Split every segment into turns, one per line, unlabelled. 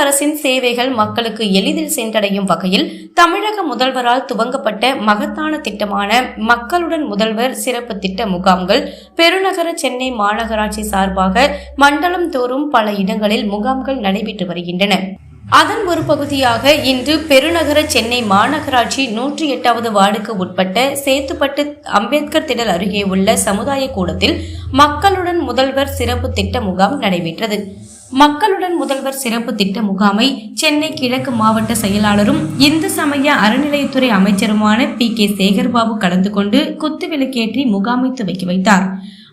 அரசின் சேவைகள் மக்களுக்கு எளிதில் சென்றடையும் வகையில் தமிழக முதல்வரால் துவங்கப்பட்ட மகத்தான திட்டமான மக்களுடன் முதல்வர் சிறப்பு திட்ட முகாம்கள் பெருநகர சென்னை மாநகராட்சி சார்பாக மண்டலம் தோறும் பல இடங்களில் முகாம்கள் நடைபெற்று வருகின்றன. அதன் ஒரு பகுதியாக இன்று பெருநகர சென்னை மாநகராட்சி நூற்றி எட்டாவது வார்டுக்கு உட்பட்ட சேத்துப்பட்டு அம்பேத்கர் திடல் அருகே உள்ள சமுதாய கூடத்தில் மக்களுடன் முதல்வர் சிறப்பு திட்ட முகாம் நடைபெற்றது. மக்களுடன் முதல்வர் சிறப்பு திட்ட முகாமை சென்னை கிழக்கு மாவட்ட செயலாளரும் இந்து சமய அறநிலையத்துறை அமைச்சருமான பி கே சேகர்பாபு கலந்து கொண்டு குத்துவிளக்கேற்றி முகாமை துவக்கி வைத்தார்.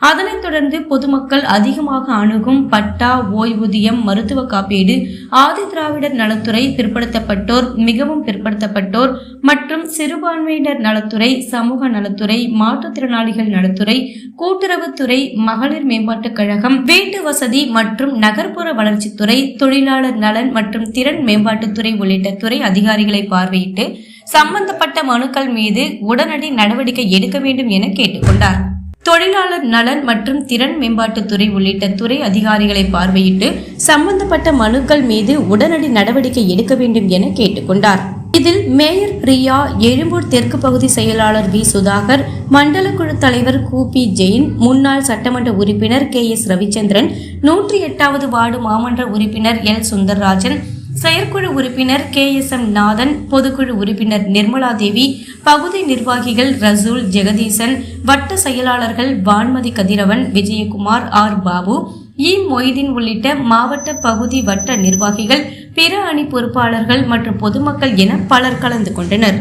அதனைத் தொடர்ந்து பொதுமக்கள் அதிகமாக அணுகும் பட்டா ஓய்வூதியம் மருத்துவ காப்பீடு ஆதி திராவிடர் நலத்துறை பிற்படுத்தப்பட்டோர் மிகவும் பிற்படுத்தப்பட்டோர் மற்றும் சிறுபான்மையினர் நலத்துறை சமூக நலத்துறை மாற்றுத்திறனாளிகள் நலத்துறை கூட்டுறவுத்துறை மகளிர் மேம்பாட்டுக் கழகம் வீட்டு வசதி மற்றும் நகர்ப்புற வளர்ச்சித்துறை தொழிலாளர் நலன் மற்றும் திறன் மேம்பாட்டுத்துறை உள்ளிட்ட துறை அதிகாரிகளை பார்வையிட்டு சம்பந்தப்பட்ட மனுக்கள் மீது உடனடி நடவடிக்கை எடுக்க வேண்டும் என கேட்டுக்கொண்டார் தொழிலாளர் நலன் மற்றும் திறன் மேம்பாட்டுத்துறை உள்ளிட்ட துறை அதிகாரிகளை பார்வையிட்டு சம்பந்தப்பட்ட மனுக்கள் மீது உடனடி நடவடிக்கை எடுக்க வேண்டும் என கேட்டுக்கொண்டார். இதில் மேயர் பிரியா எழும்பூர் தெற்கு பகுதி செயலாளர் வி. சுதாகர் மண்டல குழு தலைவர் கு. பி. ஜெயின் முன்னாள் சட்டமன்ற உறுப்பினர் கே. எஸ். ரவிச்சந்திரன் நூற்றி எட்டாவது வார்டு மாமன்ற உறுப்பினர் எல். சுந்தர்ராஜன் செயற்குழு உறுப்பினர் கே எஸ் எம் நாதன் பொதுக்குழு உறுப்பினர் நிர்மலா தேவி பகுதி நிர்வாகிகள் ரசூல் ஜெகதீசன் வட்ட செயலாளர்கள் வான்மதி கதிரவன் விஜயகுமார் ஆர் பாபு இ மொய்தீன் உள்ளிட்ட மாவட்ட பகுதி வட்ட நிர்வாகிகள் பிற அணி பொறுப்பாளர்கள் மற்றும் பொதுமக்கள் என பலர் கலந்து கொண்டனர்.